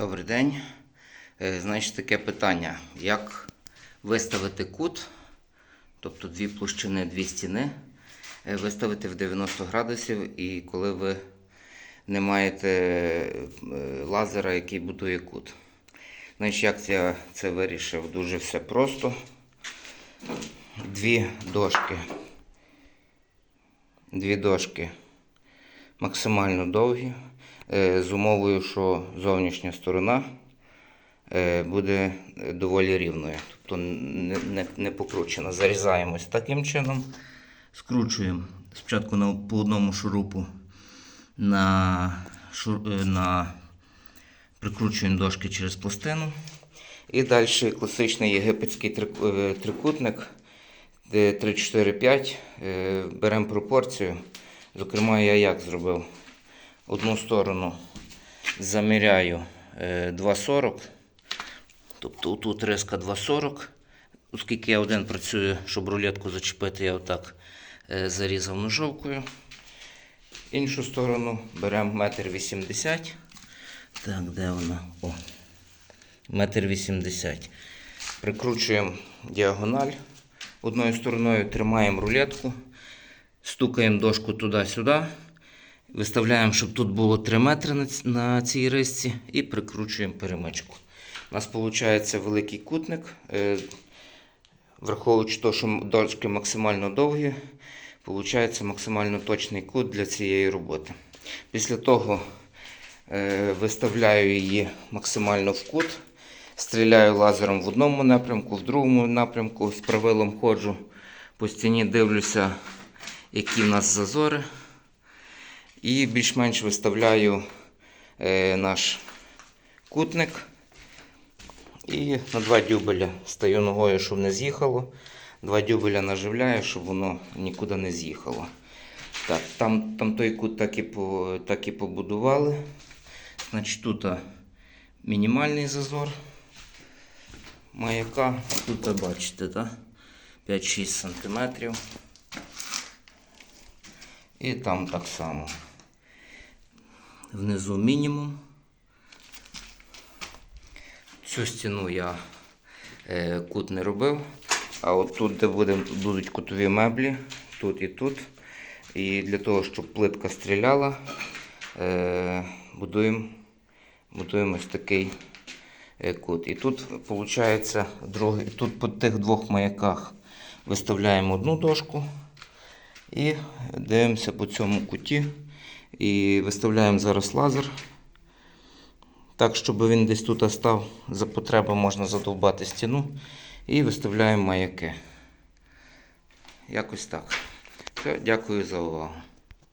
Добрий день. Е, Значить, таке питання. Як виставити кут, тобто дві площини, дві стіни, е, виставити в 90 градусів, і коли ви не маєте е, лазера, який будує кут. Значить, як я це вирішив? Дуже все просто. Дві дошки. Дві дошки максимально довгі, е, з умовою, що зовнішня сторона е, буде доволі рівною, тобто не, не, не покручена. Зарізаємо ось таким чином, скручуємо спочатку на, по одному шурупу на, шур, е, на прикручуємо дошки через пластину. І далі класичний єгипетський трикутник, де 3, 4, 5. е, Беремо пропорцію. Зокрема, я як зробив? Одну сторону заміряю е, 2,40. Тобто тут риска 2,40. Оскільки я один працюю, щоб рулетку зачепити, я отак е, зарізав ножовкою. Іншу сторону беремо 1,80 м. Так, де вона? О. Метр вісімдесят. Прикручуємо діагональ одною стороною, тримаємо рулетку, стукаємо дошку туди-сюди, виставляємо, щоб тут було 3 метри на цій рисці, і прикручуємо перемичку. У нас виходить великий кутник. е, Враховуючи те, що дошки максимально довгі, виходить максимально точний кут для цієї роботи. Після того Е, Виставляю її максимально в кут. Стріляю лазером в одному напрямку, в другому напрямку. З правилом ходжу по стіні, дивлюся, які в нас зазори. І більш-менш виставляю е, наш кутник. І на два дюбеля стаю ногою, щоб не з'їхало. Два дюбеля наживляю, щоб воно нікуди не з'їхало. Так, там, там той кут так і, по, так і побудували. Значить, тут мінімальний зазор маяка. Тут бачите, так? 5-6 см. І там так само. Внизу мінімум. Цю стіну я е, кут не робив. А от тут, де буде, будуть кутові меблі, тут і тут. І для того, щоб плитка стріляла, е, будуємо, будуємо ось такий е, кут. І тут виходить другий, тут по тих двох маяках виставляємо одну дошку і дивимося по цьому куті. І виставляємо зараз лазер. Так, щоб він десь тут став, за потреби можна задовбати стіну і виставляємо маяки. Якось так. Все, дякую за увагу.